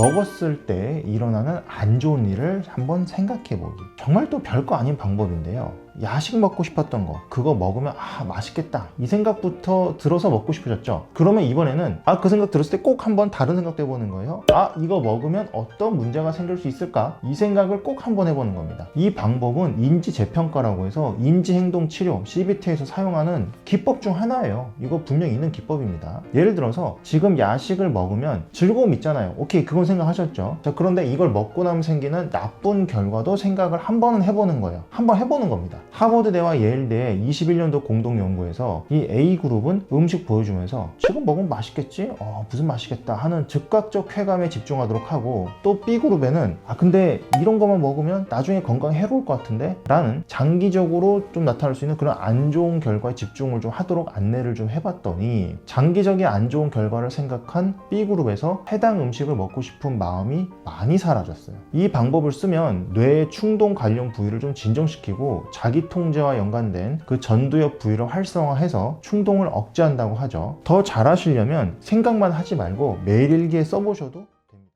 먹었을 때 일어나는 안 좋은 일을 한번 생각해 보기. 정말 또 별거 아닌 방법인데요. 야식 먹고 싶었던 거 그거 먹으면 아 맛있겠다. 이 생각부터 들어서 먹고 싶어졌죠? 그러면 이번에는 아 그 생각 들었을 때 꼭 한번 다른 생각도 해보는 거예요? 아 이거 먹으면 어떤 문제가 생길 수 있을까? 이 생각을 꼭 한번 해보는 겁니다. 이 방법은 인지 재평가라고 해서 인지 행동 치료 CBT에서 사용하는 기법 중 하나예요. 이거 분명히 있는 기법입니다. 예를 들어서 지금 야식을 먹으면 즐거움 있잖아요. 오케이 그건 생각하셨죠? 자 그런데 이걸 먹고 나면 생기는 나쁜 결과도 생각을 한 번은 해보는 거예요. 한번 해보는 겁니다 하버드대와 예일대 21년도 공동 연구에서 이 A그룹은 음식 보여주면서 지금 먹으면 맛있겠지? 어, 무슨 맛이겠다 하는 즉각적 쾌감에 집중하도록 하고 또 B그룹에는 아 근데 이런 것만 먹으면 나중에 건강에 해로울 것 같은데? 라는 장기적으로 좀 나타날 수 있는 그런 안 좋은 결과에 집중을 좀 하도록 안내를 좀 해봤더니 장기적인 안 좋은 결과를 생각한 B그룹에서 해당 음식을 먹고 싶은 마음이 많이 사라졌어요. 이 방법을 쓰면 뇌의 충동 관련 부위를 좀 진정시키고 자기 통제와 연관된 그 전두엽 부위를 활성화해서 충동을 억제한다고 하죠. 더 잘하시려면 생각만 하지 말고 매일 일기에 써보셔도